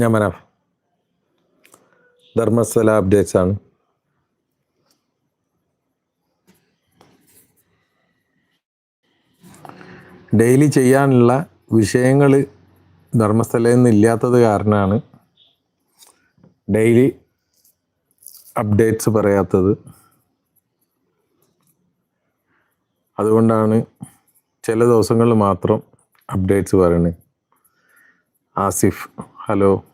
ഞാൻ വരാം. ധർമ്മസ്ഥല അപ്ഡേറ്റ്സ് ആണ്. ഡെയിലി ചെയ്യാനുള്ള വിഷയങ്ങൾ ധർമ്മസ്ഥലയിൽ നിന്ന് ഇല്ലാത്തത് കാരണമാണ് ഡെയിലി അപ്ഡേറ്റ്സ് പറയാത്തത്. അതുകൊണ്ടാണ് ചില ദിവസങ്ങളിൽ മാത്രം അപ്ഡേറ്റ്സ് പറയുന്നത് ആസിഫ്. ഹലോ.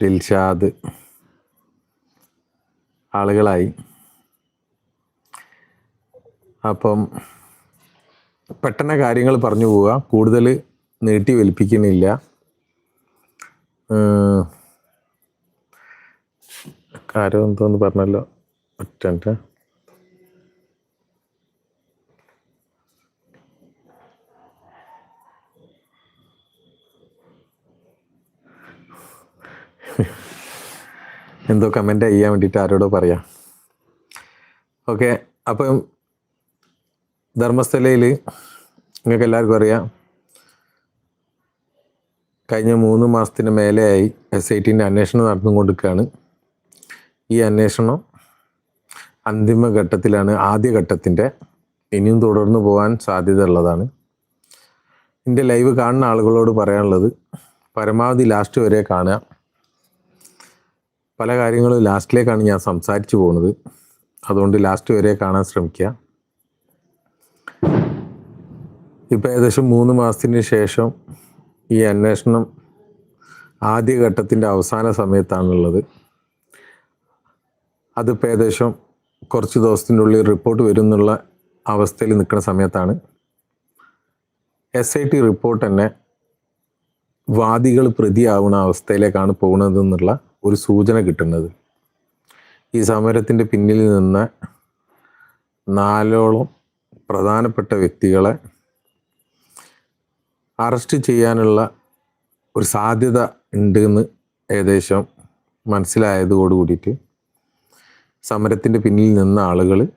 ദിൽഷാദ്. ആളുകളായി. അപ്പം പെട്ടെന്ന് കാര്യങ്ങൾ പറഞ്ഞു പോവുക. കൂടുതൽ നീട്ടി വലിപ്പിക്കുന്നില്ല. കാര്യം എന്തോന്ന് പറഞ്ഞല്ലോ? ഒറ്റ എന്തോ കമന്റ് ചെയ്യാൻ വേണ്ടിയിട്ട് ആരോടോ പറയാം. ഓക്കെ അപ്പം ധർമ്മസ്ഥലയിൽ നിങ്ങൾക്ക് എല്ലാവർക്കും അറിയാം. കഴിഞ്ഞ മൂന്ന് മാസത്തിന് മേലെയായി എസ് ഐ ടിന്റെ അന്വേഷണം നടന്നുകൊണ്ടിരിക്കുകയാണ്. ഈ അന്വേഷണം അന്തിമഘട്ടത്തിലാണ് ആദ്യ ഘട്ടത്തിന്റെ ഇനിയും തുടർന്ന് പോകാൻ സാധ്യത ഉള്ളതാണ്. എന്റെ ലൈവ് കാണുന്ന ആളുകളോട് പറയാനുള്ളത് പരമാവധി ലാസ്റ്റ് വരെ കാണുക. പല കാര്യങ്ങളും ലാസ്റ്റിലേക്കാണ് ഞാൻ സംസാരിച്ചു പോകുന്നത്. അതുകൊണ്ട് ലാസ്റ്റ് വരെ കാണാൻ ശ്രമിക്കുക ഇപ്പം ഏകദേശം മൂന്ന് മാസത്തിന് ശേഷം ഈ അന്വേഷണം ആദ്യഘട്ടത്തിന്റെ അവസാന സമയത്താണുള്ളത്. അതിപ്പോൾ ഏകദേശം കുറച്ച് ദിവസത്തിന്റെ ഉള്ളിൽ റിപ്പോർട്ട് വരും എന്നുള്ള അവസ്ഥയിൽ നിൽക്കുന്ന സമയത്താണ്. എസ് ഐ ടി റിപ്പോർട്ട് തന്നെ വാദികൾ പ്രതിയാവുന്ന അവസ്ഥയിലേക്കാണ് പോകുന്നതെന്നുള്ള ഒരു സൂചന കിട്ടുന്നത്. ഈ സമരത്തിന്റെ പിന്നിൽ നിന്ന് നാലോളം പ്രധാനപ്പെട്ട വ്യക്തികളെ അറസ്റ്റ് ചെയ്യാനുള്ള ഒരു സാധ്യത ഉണ്ട് എന്ന് ഏകദേശം മനസ്സിലായതോടു കൂടിയിട്ട് സമരത്തിന്റെ പിന്നിൽ നിന്ന ആളുകൾ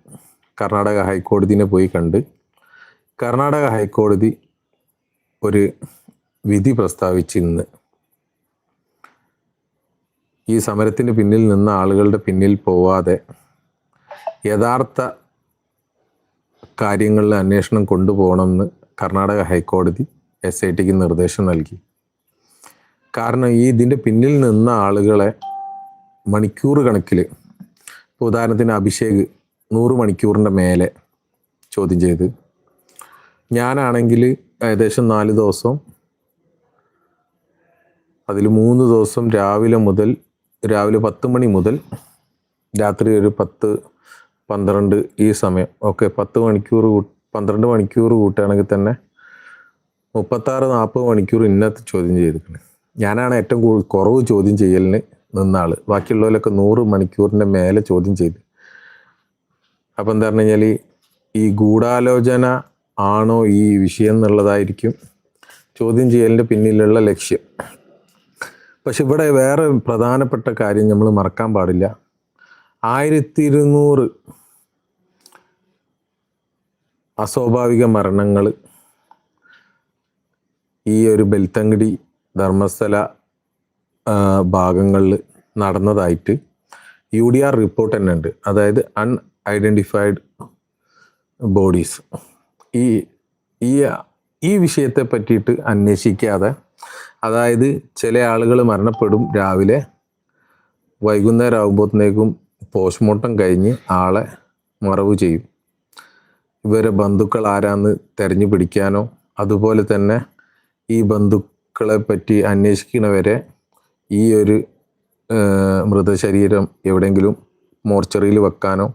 കർണാടക ഹൈക്കോടതിനെ പോയി കണ്ട് കർണാടക ഹൈക്കോടതി ഒരു വിധി പ്രസ്താവിച്ച് ഇന്ന് ഈ സമരത്തിന് പിന്നിൽ നിന്ന ആളുകളുടെ പിന്നിൽ പോവാതെ യഥാർത്ഥ കാര്യങ്ങളിൽ അന്വേഷണം കൊണ്ടുപോകണമെന്ന് കർണാടക ഹൈക്കോടതി എസ് ഐ ടിക്ക് നിർദ്ദേശം നൽകി. കാരണം ഈ ഇതിന്റെ പിന്നിൽ നിന്ന ആളുകളെ മണിക്കൂർ കണക്കിൽ ഇപ്പോൾ ഉദാഹരണത്തിന് അഭിഷേക് നൂറ് മണിക്കൂറിന്റെ മേലെ ചോദ്യം ചെയ്ത് ഞാനാണെങ്കിൽ ഏകദേശം നാല് ദിവസം അതിൽ മൂന്ന് ദിവസം രാവിലെ മുതൽ രാവിലെ പത്ത് മണി മുതൽ രാത്രി ഒരു പത്ത് പന്ത്രണ്ട് ഈ സമയം. ഓക്കെ പത്ത് മണിക്കൂർ പന്ത്രണ്ട് മണിക്കൂർ കൂട്ടുകയാണെങ്കിൽ തന്നെ മുപ്പത്താറ് നാൽപ്പത് മണിക്കൂർ ഇന്നത്തെ ചോദ്യം ചെയ്തിരിക്കുന്നത് ഞാനാണ് ഏറ്റവും കൂടുതൽ കുറവ് ചോദ്യം ചെയ്യലിന് നിന്ന ആൾ ബാക്കിയുള്ളവരൊക്കെ നൂറ് മണിക്കൂറിന്റെ മേലെ ചോദ്യം ചെയ്ത്. അപ്പം എന്താ പറഞ്ഞു കഴിഞ്ഞാൽ ഈ ഗൂഢാലോചന ആണോ ഈ വിഷയം എന്നുള്ളതായിരിക്കും ചോദ്യം ചെയ്യലിന്റെ പിന്നിലുള്ള ലക്ഷ്യം. പക്ഷെ ഇവിടെ വേറെ പ്രധാനപ്പെട്ട കാര്യം നമ്മൾ മറക്കാൻ പാടില്ല. ആയിരത്തി ഇരുന്നൂറ് അസ്വാഭാവിക മരണങ്ങൾ ഈ ഒരു ബെൽത്തങ്കടി ധർമ്മസ്ഥല ഭാഗങ്ങളിൽ നടന്നതായിട്ട് യു ഡി ആർ റിപ്പോർട്ട് തന്നെ ഉണ്ട്. അതായത് അൺ ഐഡന്റിഫൈഡ് ബോഡീസ്. ഈ ഈ ഈ വിഷയത്തെ പറ്റിയിട്ട് അന്വേഷിക്കാതെ അതായത് ചില ആളുകൾ മരണപ്പെടും രാവിലെ വൈകുന്നേരം ആകുമ്പോഴത്തേക്കും പോസ്റ്റ്മോർട്ടം കഴിഞ്ഞ് ആളെ മറവ് ചെയ്യും. ഇവരെ ബന്ധുക്കൾ ആരാന്ന് തെരഞ്ഞു പിടിക്കാനോ അതുപോലെ തന്നെ ഈ ബന്ധുക്കളെ പറ്റി അന്വേഷിക്കണവരെ ഈ ഒരു മൃതശരീരം എവിടെയെങ്കിലും മോർച്ചറിയിൽ വെക്കാനോ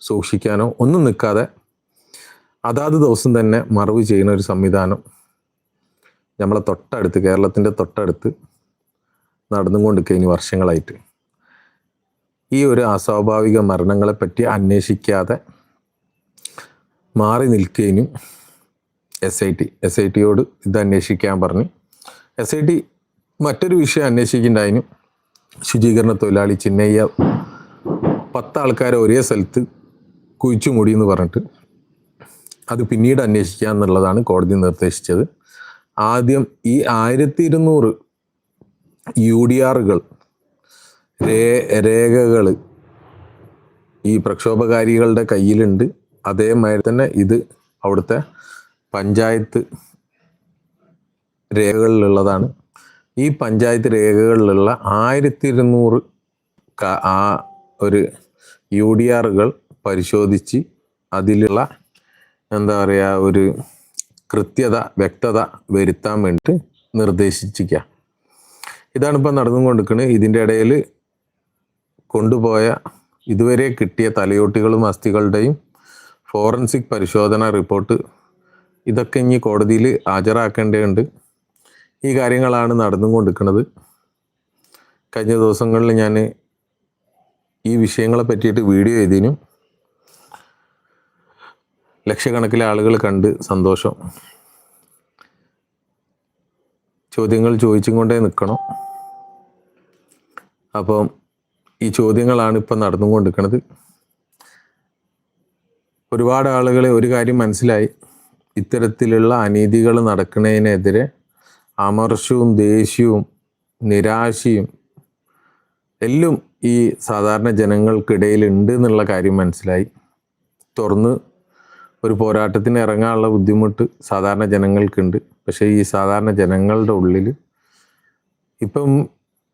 സൂക്ഷിക്കാനോ ഒന്നും നിൽക്കാതെ അതാത് ദിവസം തന്നെ മറവ് ചെയ്യുന്ന ഒരു സംവിധാനം നമ്മളെ തൊട്ടടുത്ത് കേരളത്തിന്റെ തൊട്ടടുത്ത് നടന്നുകൊണ്ട് കഴിഞ്ഞ് വർഷങ്ങളായിട്ട് ഈ ഒരു അസ്വാഭാവിക മരണങ്ങളെപ്പറ്റി അന്വേഷിക്കാതെ മാറി നിൽക്കുകയും S I T S I ടിയോട് ഇത് അന്വേഷിക്കാൻ പറഞ്ഞു എസ് ഐ ടി മറ്റൊരു വിഷയം അന്വേഷിക്കുന്നുണ്ടായിരുന്നു. ശുചീകരണ തൊഴിലാളി ചിന്നയ്യ പത്ത് ആൾക്കാരെ ഒരേ സ്ഥലത്ത് കുഴിച്ചു മൂടി എന്ന് പറഞ്ഞിട്ട് അത് പിന്നീട് അന്വേഷിക്കുക എന്നുള്ളതാണ് കോടതി നിർദ്ദേശിച്ചത്. ആദ്യം ഈ ആയിരത്തി ഇരുന്നൂറ് യു ഡി ആറുകൾ രേ രേഖകൾ ഈ പ്രക്ഷോഭകാരികളുടെ കയ്യിലുണ്ട്. അതേമാതിരി തന്നെ ഇത് അവിടുത്തെ പഞ്ചായത്ത് രേഖകളിലുള്ളതാണ്. ഈ പഞ്ചായത്ത് രേഖകളിലുള്ള ആയിരത്തി ഇരുന്നൂറ് ആ ഒരു യു ഡി ആറുകൾ പരിശോധിച്ച് അതിലുള്ള എന്താ പറയുക ഒരു കൃത്യത വ്യക്തത വരുത്താൻ വേണ്ടിയിട്ട് നിർദ്ദേശിച്ചിരിക്കുക ഇതാണ് ഇപ്പം നടന്നുകൊണ്ടിരിക്കുന്നത് ഇതിന്റെ ഇടയിൽ കൊണ്ടുപോയ ഇതുവരെ കിട്ടിയ തലയോട്ടികളും അസ്ഥികളുടെയും ഫോറൻസിക് പരിശോധന റിപ്പോർട്ട് ഇതൊക്കെ ഇനി കോടതിയിൽ ഹാജരാക്കേണ്ടതുണ്ട്. ഈ കാര്യങ്ങളാണ് നടന്നുകൊണ്ടിരിക്കുന്നത് കഴിഞ്ഞ ദിവസങ്ങളിൽ ഞാൻ ഈ വിഷയങ്ങളെ പറ്റിയിട്ട് വീഡിയോ ചെയ്തതിനും ലക്ഷക്കണക്കിലെ ആളുകൾ കണ്ട് സന്തോഷം. ചോദ്യങ്ങൾ ചോദിച്ചും കൊണ്ടേ നിൽക്കണം. അപ്പം ഈ ചോദ്യങ്ങളാണ് ഇപ്പം നടന്നുകൊണ്ടിരിക്കുന്നത് ഒരുപാട് ആളുകളെ ഒരു കാര്യം മനസ്സിലായി. ഇത്തരത്തിലുള്ള അനീതികൾ നടക്കുന്നതിനെതിരെ അമർഷവും ദേഷ്യവും നിരാശയും എല്ലാം ഈ സാധാരണ ജനങ്ങൾക്കിടയിലുണ്ട് എന്നുള്ള കാര്യം മനസ്സിലായി. തുറന്ന് ഒരു പോരാട്ടത്തിന് ഇറങ്ങാനുള്ള ബുദ്ധിമുട്ട് സാധാരണ ജനങ്ങൾക്കുണ്ട്. പക്ഷേ ഈ സാധാരണ ജനങ്ങളുടെ ഉള്ളിൽ ഇപ്പം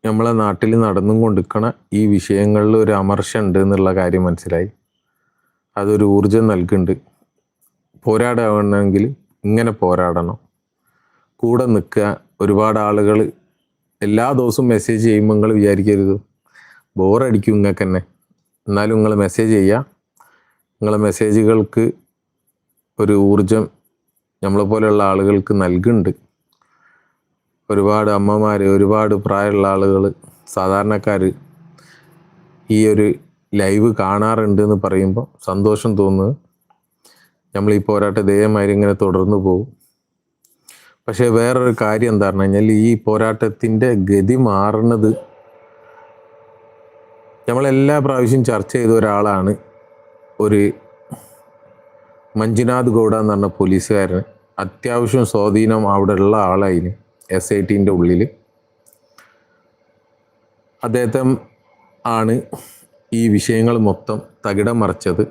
നമ്മളെ നാട്ടിൽ നടന്നും കൊണ്ടിരിക്കണ ഈ വിഷയങ്ങളിൽ ഒരു അമർഷ ഉണ്ട് എന്നുള്ള കാര്യം മനസ്സിലായി. അതൊരു ഊർജം നൽകുന്നുണ്ട് പോരാടണമെങ്കിൽ ഇങ്ങനെ പോരാടണം. കൂടെ നിൽക്കുക ഒരുപാട് ആളുകൾ എല്ലാ ദിവസവും മെസ്സേജ് ചെയ്യുമ്പോൾ നിങ്ങൾ വിചാരിക്കരുത്. ബോറടിക്കും നിങ്ങൾക്ക് തന്നെ എന്നാലും നിങ്ങൾ മെസ്സേജ് ചെയ്യുക നിങ്ങളെ മെസ്സേജുകൾക്ക് ഒരു ഊർജം നമ്മളെ പോലെയുള്ള ആളുകൾക്ക് നൽകുന്നുണ്ട്. ഒരുപാട് അമ്മമാർ ഒരുപാട് പ്രായമുള്ള ആളുകൾ സാധാരണക്കാർ ഈ ഒരു ലൈവ് കാണാറുണ്ട് എന്ന് പറയുമ്പോൾ സന്തോഷം തോന്നുന്നത് നമ്മൾ ഈ പോരാട്ട ഇതേമാതിരി ഇങ്ങനെ തുടർന്നു പോകും. പക്ഷേ വേറൊരു കാര്യം എന്താ പറഞ്ഞു കഴിഞ്ഞാൽ ഈ പോരാട്ടത്തിന്റെ ഗതി മാറുന്നത് നമ്മളെല്ലാ പ്രാവശ്യം ചർച്ച ചെയ്ത ഒരാളാണ് ഒരു മഞ്ജുനാഥ് ഗൗഡ എന്ന് പറഞ്ഞ പോലീസുകാരൻ അത്യാവശ്യം സ്വാധീനം അവിടെ ഉള്ള ആളായി എസ് ഐ ടിന്റെ ഉള്ളിൽ അദ്ദേഹത്തെ ആണ് ഈ വിഷയങ്ങൾ മൊത്തം തകിടം മറിച്ചത്.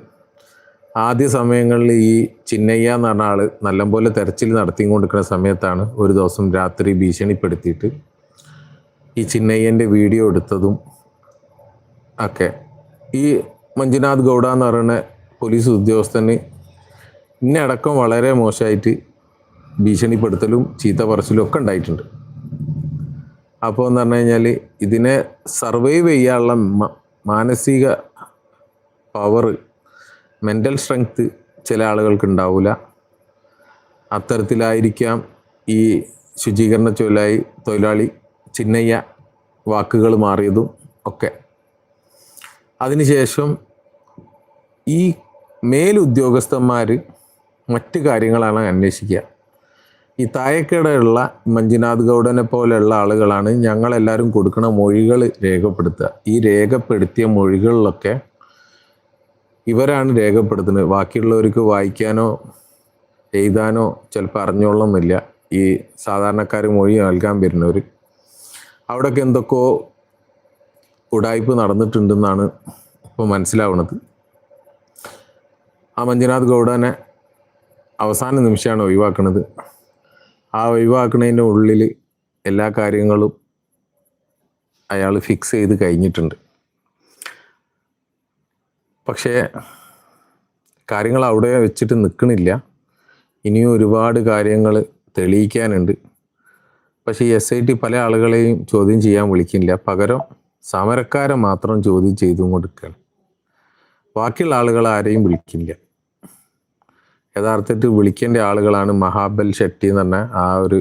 ആദ്യ സമയങ്ങളിൽ ഈ ചിന്നയ്യ എന്ന് പറഞ്ഞ ആൾ നല്ലപോലെ തെരച്ചിൽ നടത്തിക്കൊണ്ടിരിക്കുന്ന സമയത്താണ് ഒരു ദിവസം രാത്രി ഭീഷണിപ്പെടുത്തിയിട്ട് ഈ ചിന്നയ്യന്റെ വീഡിയോ എടുത്തതും ഒക്കെ. ഈ മഞ്ജുനാഥ് ഗൗഡ എന്ന് പറയുന്ന പോലീസ് ഉദ്യോഗസ്ഥന് ഇന്നെ അടക്കം വളരെ മോശമായിട്ട് ഭീഷണിപ്പെടുത്തലും ചീത്ത പറച്ചിലും ഒക്കെ ഉണ്ടായിട്ടുണ്ട്. അപ്പോൾ എന്ന് പറഞ്ഞു കഴിഞ്ഞാൽ ഇതിനെ സർവൈവ് ചെയ്യാനുള്ള മാനസിക പവർ മെന്റൽ സ്ട്രെങ്ത്ത് ചില ആളുകൾക്ക് ഉണ്ടാവില്ല. അത്തരത്തിലായിരിക്കാം ഈ ശുചീകരണ ചൊല്ലായി തൊഴിലാളി ചിന്നയ്യ വാക്കുകൾ മാറിയതും ഒക്കെ. അതിനുശേഷം ഈ മേലുദ്യോഗസ്ഥന്മാർ മറ്റ് കാര്യങ്ങളാണ് അന്വേഷിക്കുക. ഈ തായക്കേടുള്ള മഞ്ജുനാഥ് ഗൗഡനെ പോലെയുള്ള ആളുകളാണ് ഞങ്ങളെല്ലാവരും കൊടുക്കുന്ന മൊഴികൾ രേഖപ്പെടുത്തുക. ഈ രേഖപ്പെടുത്തിയ മൊഴികളിലൊക്കെ ഇവരാണ് രേഖപ്പെടുത്തുന്നത്. ബാക്കിയുള്ളവർക്ക് വായിക്കാനോ എഴുതാനോ ചിലപ്പോൾ അറിഞ്ഞോളണമെന്നില്ല. ഈ സാധാരണക്കാർ മൊഴി നൽകാൻ വരുന്നവർ. അവിടെയൊക്കെ എന്തൊക്കെയോ ഉടായ്പ് നടന്നിട്ടുണ്ടെന്നാണ് ഇപ്പോൾ മനസ്സിലാവുന്നത്. ആ മഞ്ജുനാഥ് ഗൗഡനെ അവസാന നിമിഷമാണ് ഒഴിവാക്കുന്നത് ആ ഒഴിവാക്കുന്നതിന്റെ ഉള്ളിൽ എല്ലാ കാര്യങ്ങളും അയാൾ ഫിക്സ് ചെയ്ത് കഴിഞ്ഞിട്ടുണ്ട്. പക്ഷേ കാര്യങ്ങൾ അവിടെ വെച്ചിട്ട് നിൽക്കണില്ല ഇനിയും ഒരുപാട് കാര്യങ്ങൾ തെളിയിക്കാനുണ്ട്. പക്ഷേ എസ് ഐ ടി പല ആളുകളെയും ചോദ്യം ചെയ്യാൻ വിളിക്കില്ല പകരം സമരക്കാരെ മാത്രം ചോദ്യം ചെയ്തും കൊടുക്കുകയാണ് ബാക്കിയുള്ള ആളുകൾ ആരെയും വിളിക്കില്ല യഥാർത്ഥത്തിൽ വിളിക്കേണ്ട ആളുകളാണ് മഹാബൽ ഷെട്ടി എന്ന് പറഞ്ഞ ആ ഒരു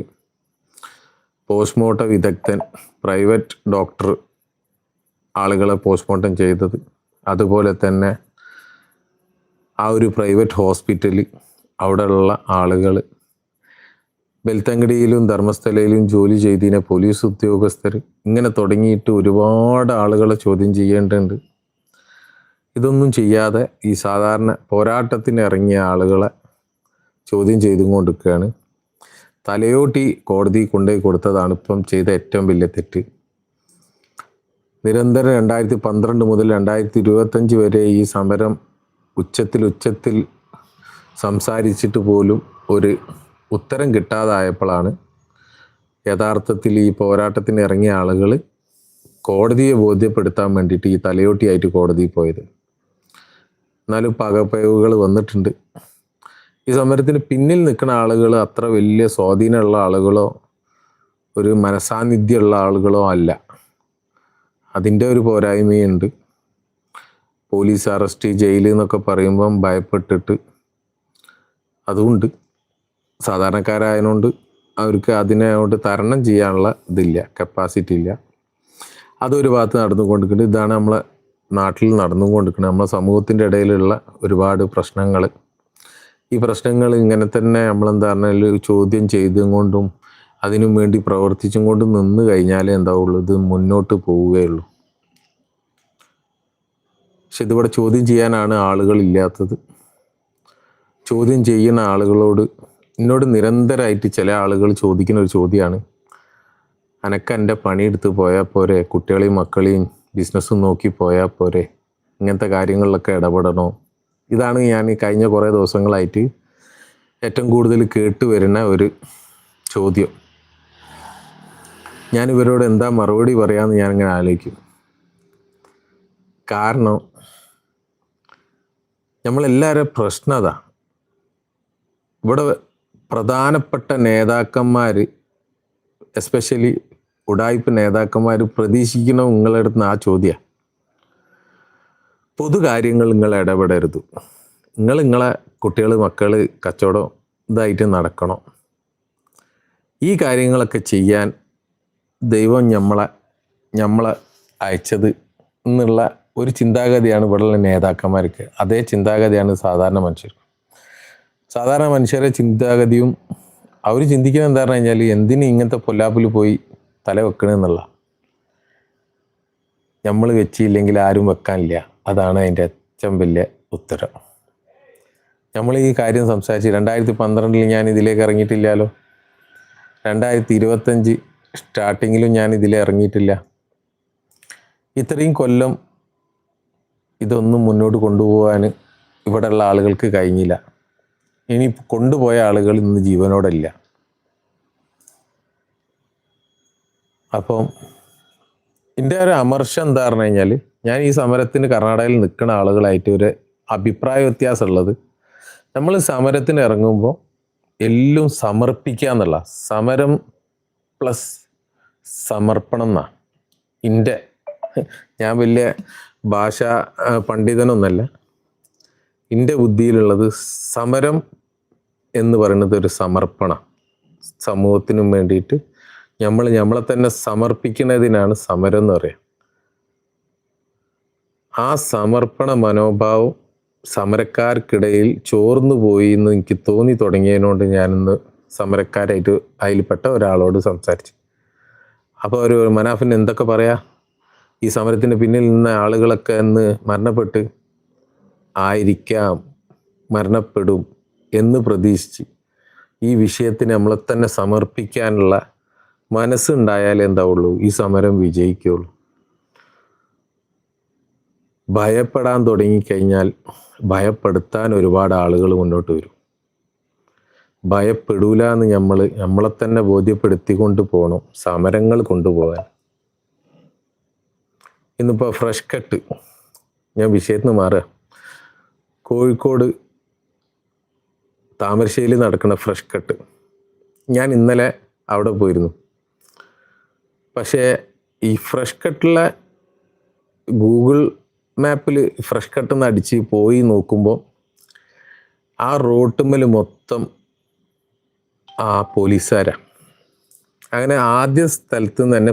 പോസ്റ്റ്മോർട്ടം വിദഗ്ധൻ പ്രൈവറ്റ് ഡോക്ടർ ആളുകളെ പോസ്റ്റ്മോർട്ടം ചെയ്തത്. അതുപോലെ തന്നെ ആ ഒരു പ്രൈവറ്റ് ഹോസ്പിറ്റലിൽ അവിടെയുള്ള ആളുകൾ ബെൽത്തങ്കടിയിലും ധർമ്മസ്ഥലയിലും ജോലി ചെയ്തതിനെ പോലീസ് ഉദ്യോഗസ്ഥർ ഇങ്ങനെ തുടങ്ങിയിട്ട് ഒരുപാട് ആളുകളെ ചോദ്യം ചെയ്യേണ്ടതുണ്ട്. ഇതൊന്നും ചെയ്യാതെ ഈ സാധാരണ പോരാട്ടത്തിന് ഇറങ്ങിയ ആളുകളെ ചോദ്യം ചെയ്തും കൊണ്ടിരിക്കുകയാണ് തലയോട്ടി കോടതി കൊണ്ടുപോയി കൊടുത്തതാണ് ഇപ്പം ചെയ്ത ഏറ്റവും വലിയ തെറ്റ്. നിരന്തരം രണ്ടായിരത്തി പന്ത്രണ്ട് മുതൽ രണ്ടായിരത്തി ഇരുപത്തഞ്ച് വരെ ഈ സമരം ഉച്ചത്തിൽ ഉച്ചത്തിൽ സംസാരിച്ചിട്ട് പോലും ഒരു ഉത്തരം കിട്ടാതായപ്പോഴാണ് യഥാർത്ഥത്തിൽ ഈ പോരാട്ടത്തിന് ഇറങ്ങിയ ആളുകൾ കോടതിയെ ബോധ്യപ്പെടുത്താൻ വേണ്ടിയിട്ട് ഈ തലയോട്ടിയായിട്ട് കോടതിയിൽ പോയത്. എന്നാലും പകപ്പയവുകൾ വന്നിട്ടുണ്ട്. ഈ സമരത്തിന് പിന്നിൽ നിൽക്കുന്ന ആളുകൾ അത്ര വലിയ സ്വാധീനമുള്ള ആളുകളോ ഒരു മനസാന്നിധ്യമുള്ള ആളുകളോ അല്ല. അതിന്റെ ഒരു പോരായ്മയുണ്ട്. പോലീസ് അറസ്റ്റ് ജയിൽ എന്നൊക്കെ പറയുമ്പം ഭയപ്പെട്ടിട്ട് അതുകൊണ്ട് സാധാരണക്കാരായതുകൊണ്ട് അവർക്ക് അതിനോട് തരണം ചെയ്യാനുള്ള ഇതില്ല കപ്പാസിറ്റി ഇല്ല. അതൊരു ഭാഗത്ത് നടന്നുകൊണ്ടിരിക്കുന്നത് ഇതാണ് നമ്മളെ നാട്ടിൽ നടന്നുകൊണ്ടിരിക്കുന്നത്. നമ്മളെ സമൂഹത്തിന്റെ ഇടയിലുള്ള ഒരുപാട് പ്രശ്നങ്ങൾ ഈ പ്രശ്നങ്ങൾ ഇങ്ങനെ തന്നെ നമ്മളെന്താ പറഞ്ഞാൽ ചോദ്യം ചെയ്തും കൊണ്ടും അതിനും വേണ്ടി പ്രവർത്തിച്ചും കൊണ്ടും നിന്ന് കഴിഞ്ഞാലേ എന്താവുള്ളൂ ഇത് മുന്നോട്ട് പോവുകയുള്ളൂ. പക്ഷെ ഇതിവിടെ ചോദ്യം ചെയ്യാനാണ് ആളുകളില്ലാത്തത്. ചോദ്യം ചെയ്യുന്ന ആളുകളോട് എന്നോട് നിരന്തരമായിട്ട് ചില ആളുകൾ ചോദിക്കുന്ന ഒരു ചോദ്യമാണ്. അനക്ക എന്റെ പണിയെടുത്ത് പോയാൽ പോരെ കുട്ടികളെയും മക്കളെയും ബിസിനസ്സും നോക്കി പോയാൽ പോരെ ഇങ്ങനത്തെ കാര്യങ്ങളിലൊക്കെ ഇടപെടണോ? ഇതാണ് ഞാൻ കഴിഞ്ഞ കുറേ ദിവസങ്ങളായിട്ട് ഏറ്റവും കൂടുതൽ കേട്ട് വരുന്ന ഒരു ചോദ്യം. ഞാൻ ഇവരോട് എന്താ മറുപടി പറയാമെന്ന് ഞാനിങ്ങനെ ആലോചിക്കും. കാരണം നമ്മളെല്ലാവരും പ്രശ്നം അതാ. ഇവിടെ പ്രധാനപ്പെട്ട നേതാക്കന്മാർ എസ്പെഷ്യലി ഉടായ്പ നേതാക്കന്മാർ പ്രതീക്ഷിക്കുന്ന നിങ്ങളുടെ അടുത്ത് ആ ചോദ്യമാണ്. പൊതുകാര്യങ്ങൾ നിങ്ങൾ ഇടപെടരുത്. നിങ്ങൾ നിങ്ങളെ കുട്ടികൾ മക്കൾ കച്ചവടം ഇതായിട്ട് നടക്കണം. ഈ കാര്യങ്ങളൊക്കെ ചെയ്യാൻ ദൈവം നമ്മളെ നമ്മളെ അയച്ചത് എന്നുള്ള ഒരു ചിന്താഗതിയാണ് ഇവിടെയുള്ള നേതാക്കന്മാർക്ക്. അതേ ചിന്താഗതിയാണ് സാധാരണ മനുഷ്യർ. സാധാരണ മനുഷ്യരെ ചിന്താഗതിയും അവർ ചിന്തിക്കുന്ന എന്താ പറഞ്ഞു കഴിഞ്ഞാൽ എന്തിന് ഇങ്ങനത്തെ പൊല്ലാപ്പിൽ പോയി തല വെക്കണമെന്നുള്ള നമ്മൾ വെച്ചില്ലെങ്കിൽ ആരും വെക്കാനില്ല. അതാണ് അതിന്റെ ഏറ്റവും വലിയ ഉത്തരം. നമ്മൾ ഈ കാര്യം സംസാരിച്ച് രണ്ടായിരത്തി പന്ത്രണ്ടിൽ ഞാൻ ഇതിലേക്ക് ഇറങ്ങിയിട്ടില്ലല്ലോ. രണ്ടായിരത്തി ഇരുപത്തഞ്ച് സ്റ്റാർട്ടിങ്ങിലും ഞാൻ ഇതിൽ ഇറങ്ങിയിട്ടില്ല. ഇത്രയും കൊല്ലം ഇതൊന്നും മുന്നോട്ട് കൊണ്ടുപോകാൻ ഇവിടെയുള്ള ആളുകൾക്ക് കഴിഞ്ഞില്ല. ഇനി കൊണ്ടുപോയ ആളുകൾ ഇന്ന് ജീവനോടല്ല അപ്പം എന്റെ ഒരു അമർഷം എന്താ പറഞ്ഞു കഴിഞ്ഞാൽ ഞാൻ ഈ സമരത്തിന് കർണാടകയിൽ നിൽക്കുന്ന ആളുകളായിട്ട് ഒരു അഭിപ്രായ വ്യത്യാസമുള്ളത്. നമ്മൾ സമരത്തിന് ഇറങ്ങുമ്പോൾ എല്ലാം സമർപ്പിക്കുക എന്നുള്ള സമരം പ്ലസ് സമർപ്പണം എന്നാ. എന്റെ ഞാൻ വലിയ ഭാഷാ പണ്ഡിതനൊന്നല്ല. എന്റെ ബുദ്ധിയിലുള്ളത് സമരം എന്ന് പറയുന്നത് ഒരു സമർപ്പണം സമൂഹത്തിനും വേണ്ടിയിട്ട് നമ്മൾ നമ്മളെ തന്നെ സമർപ്പിക്കുന്നതിനാണ് സമരം എന്ന് പറയുക ആ സമർപ്പണ മനോഭാവം സമരക്കാർക്കിടയിൽ ചോർന്നു പോയി എന്ന് എനിക്ക് തോന്നി തുടങ്ങിയതിനോട് ഞാനിന്ന് സമരക്കാരായിട്ട് അതിൽപ്പെട്ട ഒരാളോട് സംസാരിച്ചു. അപ്പോൾ ഒരു മനാഫിന് എന്തൊക്കെ പറയാ? ഈ സമരത്തിന് പിന്നിൽ നിന്ന ആളുകളൊക്കെ എന്ന് മരണപ്പെട്ട് ആയിരിക്കാം മരണപ്പെടും എന്ന് പ്രതീക്ഷിച്ച് ഈ വിഷയത്തിന് നമ്മളെ തന്നെ സമർപ്പിക്കാനുള്ള മനസ്സുണ്ടായാലേ എന്താവുള്ളൂ? ഈ സമരം വിജയിക്കുള്ളൂ ഭയപ്പെടാൻ തുടങ്ങിക്കഴിഞ്ഞാൽ ഭയപ്പെടുത്താൻ ഒരുപാട് ആളുകൾ മുന്നോട്ട് വരും. ഭയപ്പെടൂല എന്ന് നമ്മൾ നമ്മളെ തന്നെ ബോധ്യപ്പെടുത്തിക്കൊണ്ട് പോകണം സമരങ്ങൾ കൊണ്ടുപോകാൻ. ഇന്നിപ്പോൾ ഫ്രഷ് കട്ട് ഞാൻ വിഷയത്തിൽ നിന്ന് മാറുക. കോഴിക്കോട് താമരശ്ശേരി നടക്കുന്ന ഫ്രഷ് കട്ട് ഞാൻ ഇന്നലെ അവിടെ പോയിരുന്നു. പക്ഷേ ഈ ഫ്രഷ് കട്ടിലെ ഗൂഗിൾ മാപ്പിൽ ഫ്രഷ് കട്ട് നിന്ന് അടിച്ച് പോയി നോക്കുമ്പോൾ ആ റോട്ടുമ്മൽ മൊത്തം ആ പോലീസുകാരാണ് അങ്ങനെ ആദ്യ സ്ഥലത്ത് നിന്ന് തന്നെ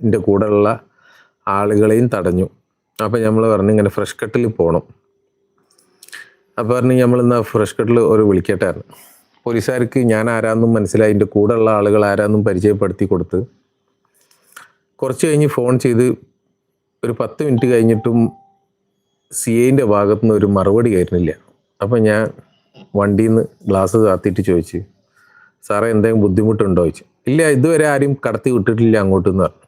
എന്റെ കൂടെയുള്ള ആളുകളെയും തടഞ്ഞു. അപ്പോൾ നമ്മൾ പറഞ്ഞു ഇങ്ങനെ ഫ്രഷ് കട്ടിൽ പോകണം അപ്പോൾ പറഞ്ഞു നമ്മൾ ഇന്ന് ഫ്രഷ് കട്ടിൽ ഒരു വിളിക്കട്ടായിരുന്നു പോലീസുകാർക്ക് ഞാൻ ആരാന്നും മനസ്സിലായി എന്റെ കൂടെയുള്ള ആളുകൾ ആരാന്നും പരിചയപ്പെടുത്തി കൊടുത്ത് കുറച്ച് കഴിഞ്ഞ് ഫോൺ ചെയ്ത് ഒരു പത്ത് മിനിറ്റ് കഴിഞ്ഞിട്ടും സി എന്റെ ഭാഗത്തു നിന്ന് ഒരു മറുപടി കയറുന്നില്ല. അപ്പം ഞാൻ വണ്ടിയിൽ നിന്ന് ഗ്ലാസ് താത്തിയിട്ട് ചോദിച്ചു സാറേ എന്തെങ്കിലും ബുദ്ധിമുട്ടുണ്ടോ? ചോദിച്ചു. ഇല്ല ഇതുവരെ ആരും കടത്തി വിട്ടിട്ടില്ല അങ്ങോട്ടെന്ന് പറഞ്ഞു.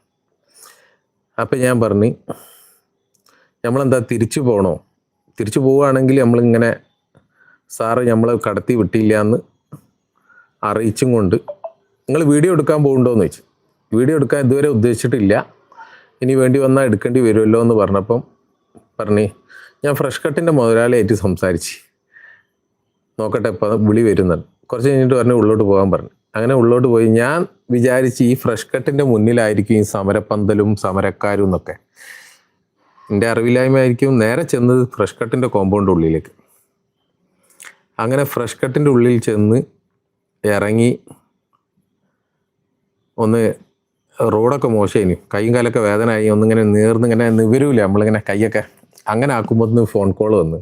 അപ്പം ഞാൻ പറഞ്ഞു നമ്മളെന്താ തിരിച്ചു പോകണോ തിരിച്ചു പോവുകയാണെങ്കിൽ നമ്മളിങ്ങനെ സാറ് നമ്മളെ കടത്തി വിട്ടില്ല എന്ന് അറിയിച്ചും കൊണ്ട് നിങ്ങൾ വീഡിയോ എടുക്കാൻ പോകുന്നുണ്ടോയെന്ന് ചോദിച്ചു. വീഡിയോ എടുക്കാൻ ഇതുവരെ ഉദ്ദേശിച്ചിട്ടില്ല. ഇനി വേണ്ടി വന്നാൽ എടുക്കേണ്ടി വരുമല്ലോ എന്ന് പറഞ്ഞപ്പം പറഞ്ഞേ ഞാൻ ഫ്രഷ് കട്ടിന്റെ മുതലാളിയായിട്ട് സംസാരിച്ച്. നോക്കട്ടെ ഇപ്പം വിളി വരുന്നുണ്ട് കുറച്ച് കഴിഞ്ഞിട്ട് പറഞ്ഞു ഉള്ളോട്ട് പോകാൻ പറഞ്ഞു. അങ്ങനെ ഉള്ളോട്ട് പോയി ഞാൻ വിചാരിച്ച് ഈ ഫ്രഷ് കട്ടിന്റെ മുന്നിലായിരിക്കും ഈ സമരപ്പന്തലും സമരക്കാരും എന്നൊക്കെ. എന്റെ അറിവില്ലായ്മ ആയിരിക്കും നേരെ ചെന്നത് ഫ്രഷ് കട്ടിന്റെ കോമ്പൗണ്ട് ഉള്ളിലേക്ക്. അങ്ങനെ ഫ്രഷ് കട്ടിന്റെ ഉള്ളിൽ ചെന്ന് ഇറങ്ങി ഒന്ന് റോഡൊക്കെ മോശമായിരുന്നു കൈയും കാലൊക്കെ വേദന ആയി ഒന്നിങ്ങനെ നേർന്നിങ്ങനെ നിവരൂല. നമ്മളിങ്ങനെ കൈയൊക്കെ അങ്ങനെ ആക്കുമ്പോൾ ഫോൺ കോൾ വന്ന്.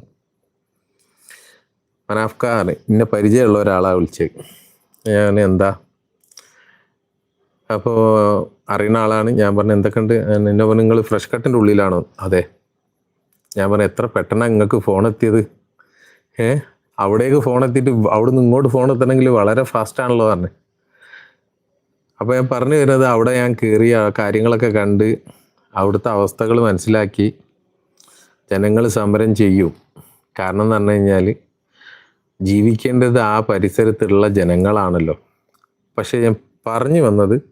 മനാഫ്കാർ ഇന്നെ പരിചയമുള്ള ഒരാളാണ് വിളിച്ചത് ഞാൻ എന്താ? അപ്പോൾ അറിയുന്ന ആളാണ്. ഞാൻ പറഞ്ഞു എന്തൊക്കെയുണ്ട്? എന്നെ പറഞ്ഞു നിങ്ങൾ ഫ്രഷ് കട്ടിന്റെ ഉള്ളിലാണോ? അതെ. ഞാൻ പറഞ്ഞു എത്ര പെട്ടെന്നാണ് നിങ്ങൾക്ക് ഫോൺ എത്തിയത്? ഏ? അവിടേക്ക് ഫോൺ എത്തിയിട്ട് അവിടുന്ന് ഇങ്ങോട്ട് ഫോൺ എത്തണമെങ്കിൽ വളരെ ഫാസ്റ്റാണല്ലോ പറഞ്ഞു. അപ്പോൾ ഞാൻ പറഞ്ഞു വരുന്നത് അവിടെ ഞാൻ കയറിയ കാര്യങ്ങളൊക്കെ കണ്ട് അവിടുത്തെ അവസ്ഥകൾ മനസ്സിലാക്കി ജനങ്ങൾ സമരം ചെയ്യും. കാരണം എന്ന് പറഞ്ഞു കഴിഞ്ഞാൽ ജീവിക്കേണ്ടത് ആ പരിസരത്തുള്ള ജനങ്ങളാണല്ലോ. പക്ഷേ ഞാൻ പറഞ്ഞു വന്നത്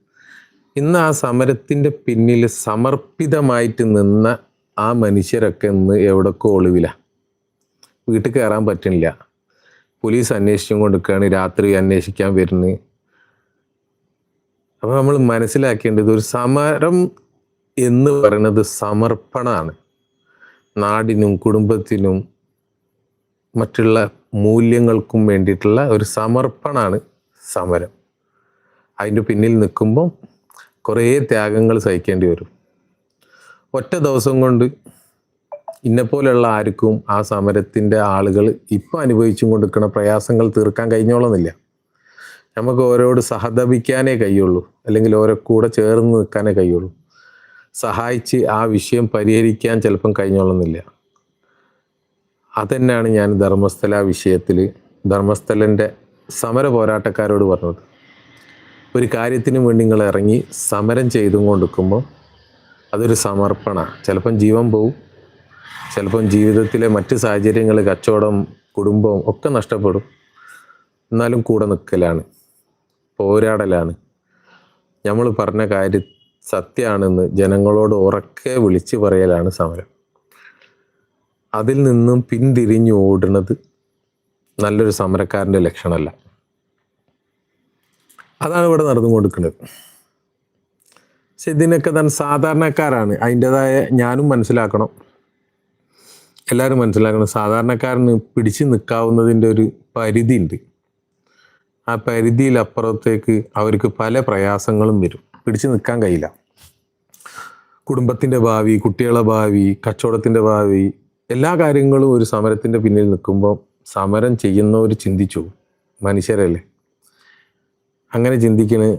ഇന്ന് ആ സമരത്തിന്റെ പിന്നിൽ സമർപ്പിതമായിട്ട് നിന്ന ആ മനുഷ്യരൊക്കെ ഇന്ന് എവിടൊക്കെ ഒളിവില. വീട്ടിൽ കയറാൻ പറ്റുന്നില്ല. പോലീസ് അന്വേഷിച്ചും കൊടുക്കുകയാണ് രാത്രി അന്വേഷിക്കാൻ വരുന്നത്. അപ്പോൾ നമ്മൾ മനസ്സിലാക്കേണ്ടത് ഒരു സമരം എന്ന് പറയുന്നത് സമർപ്പണമാണ്. നാടിനും കുടുംബത്തിനും മറ്റുള്ള മൂല്യങ്ങൾക്കും വേണ്ടിയിട്ടുള്ള ഒരു സമർപ്പണമാണ് സമരം. അതിന്റെ പിന്നിൽ നിൽക്കുമ്പം കുറേ ത്യാഗങ്ങൾ സഹിക്കേണ്ടി വരും. ഒറ്റ ദിവസം കൊണ്ട് ഇന്നെപ്പോലെയുള്ള ആർക്കും ആ സമരത്തിന്റെ ആളുകൾ ഇപ്പം അനുഭവിച്ചും കൊണ്ടിരിക്കുന്ന പ്രയാസങ്ങൾ തീർക്കാൻ കഴിഞ്ഞോളന്നില്ല. നമുക്ക് ഓരോട് സഹതപിക്കാനേ കഴിയുള്ളൂ. അല്ലെങ്കിൽ ഓരോ കൂടെ ചേർന്ന് നിൽക്കാനേ കഴിയുള്ളൂ. സഹായിച്ച് ആ വിഷയം പരിഹരിക്കാൻ ചിലപ്പം കഴിഞ്ഞോളുന്നില്ല. അതന്നെയാണ് ഞാൻ ധർമ്മസ്ഥല വിഷയത്തിൽ ധർമ്മസ്ഥലന്റെ സമര പോരാട്ടക്കാരോട് പറഞ്ഞത്. ഒരു കാര്യത്തിന് വേണ്ടി നിങ്ങൾ ഇറങ്ങി സമരം ചെയ്തും കൊണ്ടിരിക്കുമ്പോൾ അതൊരു സമർപ്പണ. ചിലപ്പം ജീവൻ പോവും. ചിലപ്പം ജീവിതത്തിലെ മറ്റ് സാഹചര്യങ്ങൾ കച്ചവടം കുടുംബം ഒക്കെ നഷ്ടപ്പെടും. എന്നാലും കൂടെ നിൽക്കലാണ് പോരാടലാണ്. നമ്മൾ പറഞ്ഞ കാര്യം സത്യമാണെന്ന് ജനങ്ങളോട് ഉറക്കെ വിളിച്ചു പറയലാണ് സമരം. അതിൽ നിന്നും പിന്തിരിഞ്ഞു ഓടുന്നത് നല്ലൊരു സമരക്കാരന്റെ ലക്ഷണമല്ല. അതാണ് ഇവിടെ നടന്നുകൊണ്ടിരിക്കുന്നത്. പക്ഷെ ഇതിനൊക്കെ തന്നെ സാധാരണക്കാരാണ്. അതിന്റെതായ ഞാനും മനസ്സിലാക്കണം. എല്ലാവരും മനസ്സിലാക്കണം. സാധാരണക്കാരന് പിടിച്ചു നിൽക്കാവുന്നതിന്റെ ഒരു പരിധി ഉണ്ട് ആ പരിധിയിലപ്പുറത്തേക്ക് അവർക്ക് പല പ്രയാസങ്ങളും വരും. പിടിച്ചു നിൽക്കാൻ കഴിയില്ല. കുടുംബത്തിന്റെ ഭാവി കുട്ടികളെ ഭാവി കച്ചവടത്തിന്റെ ഭാവി എല്ലാ കാര്യങ്ങളും ഒരു സമരത്തിന്റെ പിന്നിൽ നിൽക്കുമ്പോൾ സമരം ചെയ്യുന്നവർ ചിന്തിച്ചു. മനുഷ്യരല്ലേ? അങ്ങനെ ചിന്തിക്കണ്.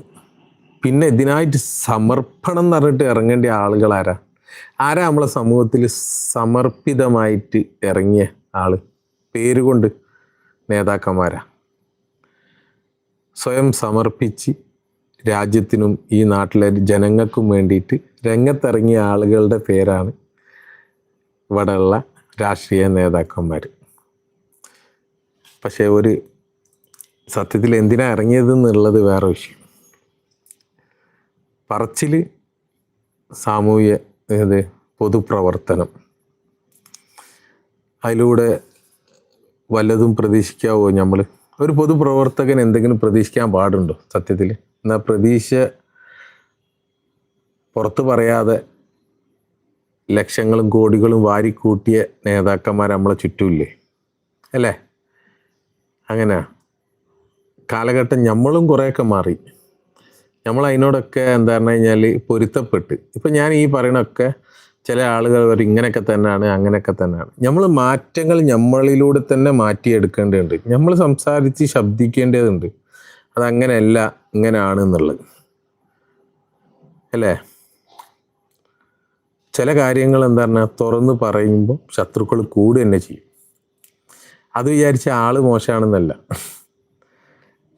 പിന്നെ ഇതിനായിട്ട് സമർപ്പണം എന്ന് പറഞ്ഞിട്ട് ഇറങ്ങേണ്ട ആളുകൾ ആരാ? ആരാ നമ്മളെ സമൂഹത്തിൽ സമർപ്പിതമായിട്ട് ഇറങ്ങിയ ആൾ? പേരുകൊണ്ട് നേതാക്കന്മാരാ? സ്വയം സമർപ്പിച്ച് രാജ്യത്തിനും ഈ നാട്ടിലെ ജനങ്ങൾക്കും വേണ്ടിയിട്ട് രംഗത്തിറങ്ങിയ ആളുകളുടെ പേരാണ് ഇവിടെയുള്ള രാഷ്ട്രീയ നേതാക്കന്മാർ. പക്ഷേ ഒരു സത്യത്തിൽ എന്തിനാ ഇറങ്ങിയത് എന്നുള്ളത് വേറെ വിഷയം. പറച്ചിൽ സാമൂഹ്യ ഇത് പൊതുപ്രവർത്തനം. അതിലൂടെ വല്ലതും പ്രതീക്ഷിക്കാവോ നമ്മൾ ഒരു പൊതുപ്രവർത്തകൻ എന്തെങ്കിലും പ്രതീക്ഷിക്കാൻ പാടുണ്ടോ സത്യത്തിൽ എന്നാൽ പ്രതീക്ഷ പുറത്തു പറയാതെ ലക്ഷങ്ങളും കോടികളും വാരിക്കൂട്ടിയ നേതാക്കന്മാർ നമ്മളെ ചുറ്റുമില്ലേ അല്ലേ? അങ്ങനെ. കാലഘട്ടം നമ്മളും കുറേയൊക്കെ മാറി. നമ്മൾ അതിനോടൊക്കെ എന്താ പറഞ്ഞു കഴിഞ്ഞാൽ പൊരുത്തപ്പെട്ട്. ഇപ്പം ഞാൻ ഈ പറയണൊക്കെ ചില ആളുകൾ പറയും ഇങ്ങനെയൊക്കെ തന്നെയാണ് അങ്ങനെയൊക്കെ തന്നെയാണ് നമ്മൾ മാറ്റങ്ങൾ നമ്മളിലൂടെ തന്നെ മാറ്റിയെടുക്കേണ്ടതുണ്ട്. നമ്മൾ സംസാരിച്ച് ശബ്ദിക്കേണ്ടതുണ്ട്. അതങ്ങനെയല്ല ഇങ്ങനെയാണ് എന്നുള്ളത്. അല്ലേ? ചില കാര്യങ്ങൾ എന്താ പറഞ്ഞാൽ തുറന്ന് പറയുമ്പോൾ ശത്രുക്കൾ കൂടുക തന്നെ ചെയ്യും. അത് വിചാരിച്ച ആൾ മോശമാണെന്നല്ല.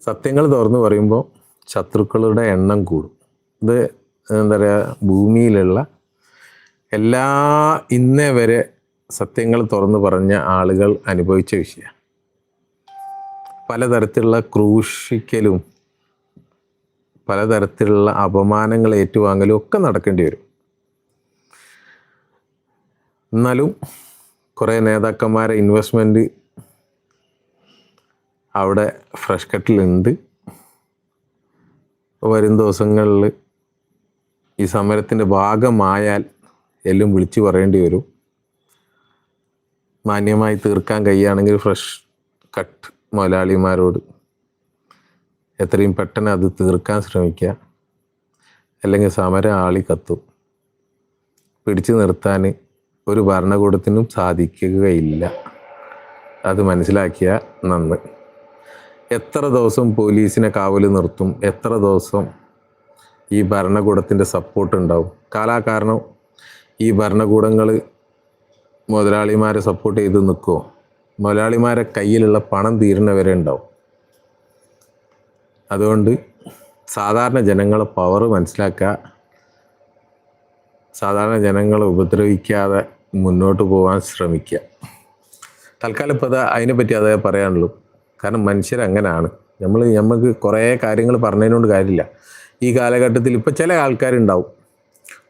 സത്യങ്ങൾ തുറന്ന് പറയുമ്പോൾ ശത്രുക്കളുടെ എണ്ണം കൂടും. ഇത് എന്താ പറയുക ഭൂമിയിലുള്ള എല്ലാ ഇന്നേ വരെ സത്യങ്ങൾ തുറന്നു പറഞ്ഞ ആളുകൾ അനുഭവിച്ച വിഷയമാണ്. പലതരത്തിലുള്ള ക്രൂശിക്കലും പലതരത്തിലുള്ള അപമാനങ്ങൾ ഏറ്റുവാങ്ങലും ഒക്കെ നടക്കേണ്ടി വരും. എന്നാലും കുറേ നേതാക്കന്മാരെ ഇൻവെസ്റ്റ്മെന്റ് അവിടെ ഫ്രഷ് കട്ടിലുണ്ട് വരും ദിവസങ്ങളിൽ ഈ സമരത്തിന്റെ ഭാഗമായാൽ എല്ലാം വിളിച്ചു പറയേണ്ടി വരും. മാന്യമായി തീർക്കാൻ കഴിയുകയാണെങ്കിൽ ഫ്രഷ് കട്ട് മുതലാളിമാരോട് എത്രയും പെട്ടെന്ന് അത് തീർക്കാൻ ശ്രമിക്കുക. അല്ലെങ്കിൽ സമരം ആളി കത്തു. പിടിച്ചു നിർത്താൻ ഒരു ഭരണകൂടത്തിനും സാധിക്കുകയില്ല. അത് മനസ്സിലാക്കിയ നന്ന്. എത്ര ദിവസം പോലീസിനെ കാവൽ നിർത്തും? എത്ര ദിവസം ഈ ഭരണകൂടത്തിന്റെ സപ്പോർട്ട് ഉണ്ടാവും? കാലാകാരണം ഈ ഭരണകൂടങ്ങൾ മുതലാളിമാരെ സപ്പോർട്ട് ചെയ്ത് നിൽക്കുമോ മുതലാളിമാരെ കയ്യിലുള്ള പണം തീരുന്നവരെ ഉണ്ടാവും. അതുകൊണ്ട് സാധാരണ ജനങ്ങളെ പവർ മനസ്സിലാക്കുക സാധാരണ ജനങ്ങളെ ഉപദ്രവിക്കാതെ മുന്നോട്ട് പോകാൻ ശ്രമിക്കുക. തൽക്കാലം ഇപ്പോൾ അതാ അതിനെപ്പറ്റി അതേ പറയാനുള്ളൂ. കാരണം മനുഷ്യരങ്ങനെയാണ് നമ്മൾ നമുക്ക് കുറേ കാര്യങ്ങൾ പറഞ്ഞതിനോട് കാര്യമില്ല. ഈ കാലഘട്ടത്തിൽ ഇപ്പോൾ ചില ആൾക്കാരുണ്ടാവും.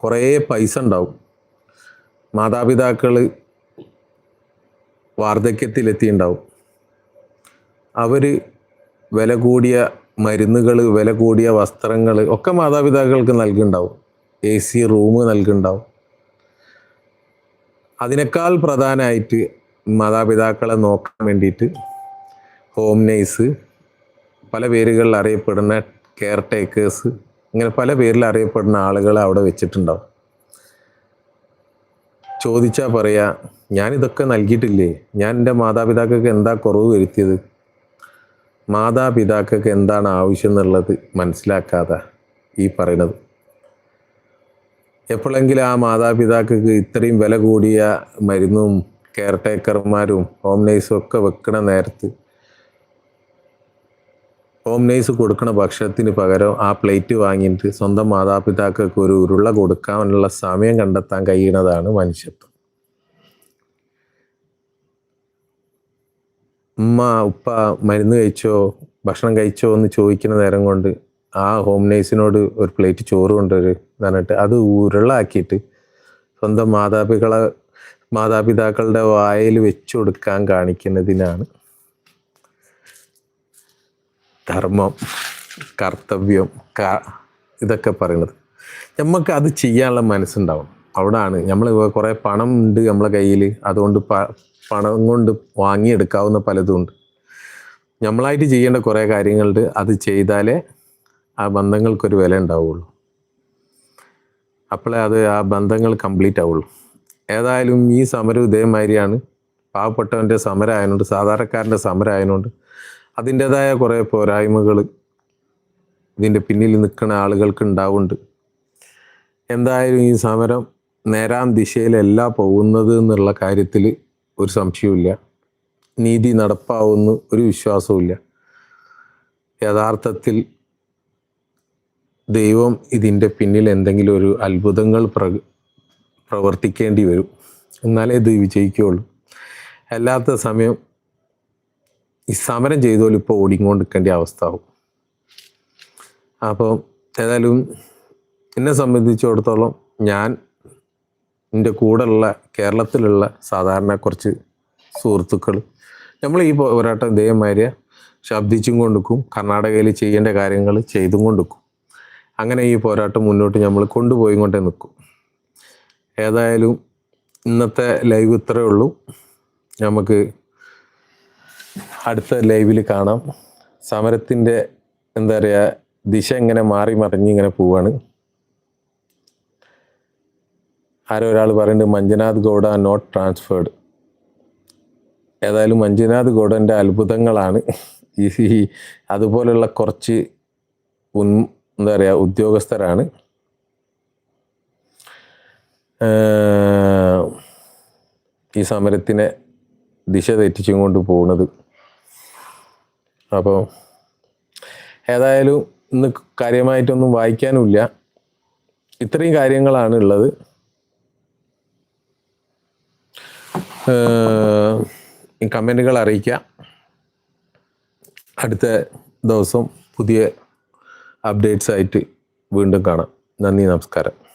കുറേ പൈസ ഉണ്ടാവും. മാതാപിതാക്കൾ വാർദ്ധക്യത്തിലെത്തിയിട്ടുണ്ടാവും അവർ വില കൂടിയ മരുന്നുകൾ വില കൂടിയ വസ്ത്രങ്ങൾ ഒക്കെ മാതാപിതാക്കൾക്ക് നൽകുന്നുണ്ടാവും എ സി റൂം നൽകുന്നുണ്ടാവും അതിനേക്കാൾ പ്രധാനമായിട്ട് മാതാപിതാക്കളെ നോക്കാൻ വേണ്ടിയിട്ട് ഹോം നേഴ്സ് പല പേരുകളിൽ അറിയപ്പെടുന്ന കെയർ ടേക്കേഴ്സ് ഇങ്ങനെ പല പേരിൽ അറിയപ്പെടുന്ന ആളുകളെ അവിടെ വെച്ചിട്ടുണ്ടാവും. ചോദിച്ചാൽ പറയാ ഞാനിതൊക്കെ നൽകിയിട്ടില്ലേ? ഞാൻ എന്റെ മാതാപിതാക്കൾക്ക് എന്താ കുറവ് വരുത്തിയത്? മാതാപിതാക്കൾക്ക് എന്താണ് ആവശ്യം എന്നുള്ളത് മനസ്സിലാക്കാതെ ഈ പറയുന്നത് എപ്പോഴെങ്കിലും ആ മാതാപിതാക്കൾക്ക് ഇത്രയും വില കൂടിയ മരുന്നും കെയർ ടേക്കർമാരും ഹോം നേഴ്സും ഒക്കെ വെക്കണ നേരത്ത് ഹോം നേഴ്സ് കൊടുക്കണ ഭക്ഷണത്തിന് പകരം ആ പ്ലേറ്റ് വാങ്ങിയിട്ട് സ്വന്തം മാതാപിതാക്കൾക്ക് ഒരു ഉരുള കൊടുക്കാനുള്ള സമയം കണ്ടെത്താൻ കഴിയുന്നതാണ് മനുഷ്യത്വം. ഉമ്മ ഉപ്പ മരുന്ന് കഴിച്ചോ ഭക്ഷണം കഴിച്ചോ എന്ന് ചോദിക്കുന്ന നേരം കൊണ്ട് ആ ഹോം നേഴ്സിനോട് ഒരു പ്ലേറ്റ് ചോറ് കൊണ്ടുവരും എന്നിട്ട് അത് ഉരുളാക്കിയിട്ട് സ്വന്തം മാതാപിതാക്കളെ മാതാപിതാക്കളുടെ വായിൽ വെച്ചു കൊടുക്കാൻ കാണിക്കുന്നതിനാണ് ധർമ്മം കർത്തവ്യം ക ഇതൊക്കെ പറയുന്നത്. നമുക്ക് അത് ചെയ്യാനുള്ള മനസ്സുണ്ടാവും അവിടാണ്. നമ്മൾ കുറേ പണം ഉണ്ട് നമ്മളെ കയ്യിൽ അതുകൊണ്ട് പണം കൊണ്ട് വാങ്ങിയെടുക്കാവുന്ന പലതും ഉണ്ട്. നമ്മളായിട്ട് ചെയ്യേണ്ട കുറേ കാര്യങ്ങളുണ്ട്. അത് ചെയ്താലേ ആ ബന്ധങ്ങൾക്കൊരു വില ഉണ്ടാവുള്ളൂ. അപ്പോഴേ അത് ആ ബന്ധങ്ങൾ കംപ്ലീറ്റ് ആവുള്ളൂ. ഏതായാലും ഈ സമരം ഇതേമാതിരിയാണ്. പാവപ്പെട്ടവന്റെ സമരം ആയതുകൊണ്ട് സാധാരണക്കാരന്റെ സമരം ആയതുകൊണ്ട് അതിന്റെതായ കുറേ പോരായ്മകൾ ഇതിന്റെ പിന്നിൽ നിൽക്കുന്ന ആളുകൾക്ക് ഉണ്ടാവുന്നുണ്ട്. എന്തായാലും ഈ സമരം നേരാം ദിശയിലല്ല പോകുന്നത് എന്നുള്ള കാര്യത്തിൽ ഒരു സംശയവുമില്ല. നീതി നടപ്പാവുന്ന ഒരു വിശ്വാസവുമില്ല. യഥാർത്ഥത്തിൽ ദൈവം ഇതിന്റെ പിന്നിൽ എന്തെങ്കിലും ഒരു അത്ഭുതങ്ങൾ പ്ര പ്രവർത്തിക്കേണ്ടി വരും. എന്നാലേ ഇത് വിജയിക്കുകയുള്ളൂ. അല്ലാത്ത സമയം ഈ സമരം ചെയ്തോലും ഇപ്പോൾ ഓടിക്കൊണ്ടിരിക്കേണ്ട അവസ്ഥ ആവും അപ്പോൾ ഏതായാലും എന്നെ സംബന്ധിച്ചിടത്തോളം ഞാൻ എന്റെ കൂടെയുള്ള കേരളത്തിലുള്ള സാധാരണ കുറച്ച് സുഹൃത്തുക്കൾ നമ്മൾ ഈ പോരാട്ടം ഇതേമാതിരി ശബ്ദിച്ചും കൊണ്ടിരിക്കും കർണാടകയിൽ ചെയ്യേണ്ട കാര്യങ്ങൾ ചെയ്തും കൊണ്ടിരിക്കും അങ്ങനെ ഈ പോരാട്ടം മുന്നോട്ട് നമ്മൾ കൊണ്ടുപോയി കൊണ്ടേ നിൽക്കും. ഏതായാലും ഇന്നത്തെ ലൈവ് ഇത്രയേ ഉള്ളൂ. നമുക്ക് അടുത്ത ലൈവിൽ കാണാം. സമരത്തിന്റെ എന്താ പറയുക ദിശ ഇങ്ങനെ മാറി മറിഞ്ഞ് ഇങ്ങനെ പോവാണ്. ആരോ ഒരാൾ പറയുന്നുണ്ട് മഞ്ജുനാഥ് ഗൗഡ നോട്ട് ട്രാൻസ്ഫേർഡ് ഏതായാലും മഞ്ജുനാഥ് ഗൗഡന്റെ അത്ഭുതങ്ങളാണ്. ഈ അതുപോലുള്ള കുറച്ച് ഉൻ എന്താ പറയുക ഉദ്യോഗസ്ഥരാണ്. ഈ സമരത്തിനെ ദിശ തെറ്റിച്ചും കൊണ്ട് പോകുന്നത് അപ്പോൾ ഏതായാലും ഇന്ന് കാര്യമായിട്ടൊന്നും വായിക്കാനുമില്ല. ഇത്രയും കാര്യങ്ങളാണ് ഉള്ളത്. കമന്റുകൾ അറിയിക്കാം അടുത്ത ദിവസം പുതിയ അപ്ഡേറ്റ്സ് ആയിട്ട് വീണ്ടും കാണാം. നന്ദി നമസ്കാരം.